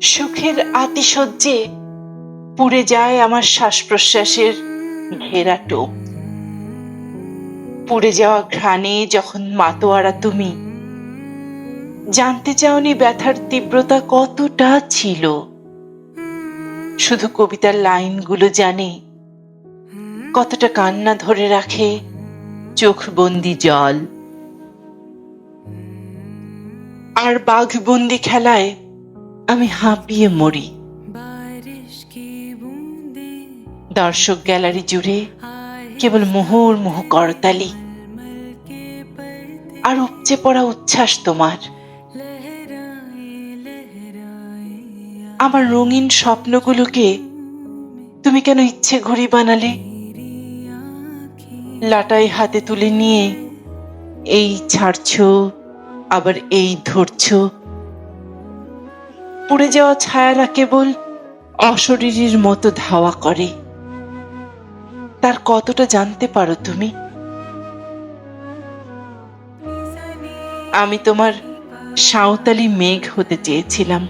সুখের আতিশয্যে পুড়ে যায় আমার শ্বাস প্রশ্বাসের ঘেরা টোপ। পুড়ে যাওয়া ঘ্রাণে যখন মাতোয়ারা তুমি, জানতে চাওনি ব্যথার তীব্রতা কতটা ছিল। শুধু কবিতার লাইনগুলো জানে, কতটা কান্না ধরে রাখে চোখবন্দি জল। আর বাঘবন্দি খেলায় আমি হাঁপিয়ে মরি। দর্শক গ্যালারি জুড়ে কেবল মোহর মোহ করতালি, আর উপচে পড়া উচ্ছ্বাস তোমার। আমার রঙিন স্বপ্নগুলোকে তুমি কেন ইচ্ছে ঘড়ি বানালে? লাটাই হাতে তুলে নিয়ে এই ছাড়ছ, আবার এই ধরছ। পুড়ে যাওয়া ছায়ারা কেবল অশরীরীর মতো ধাওয়া করে। তার কতটা জানতে পারো তুমি? আমি তোমার সাঁওতালি মেঘ হতে চেয়েছিলাম।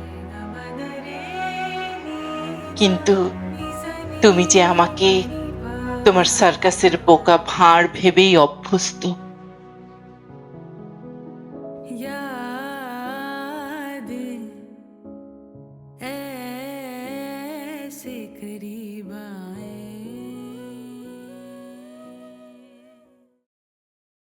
কিন্তু তুমি যে আমাকে তোমার সার্কাসের বোকা ভাঁড় ভেবেই অভ্যস্ত। se queriba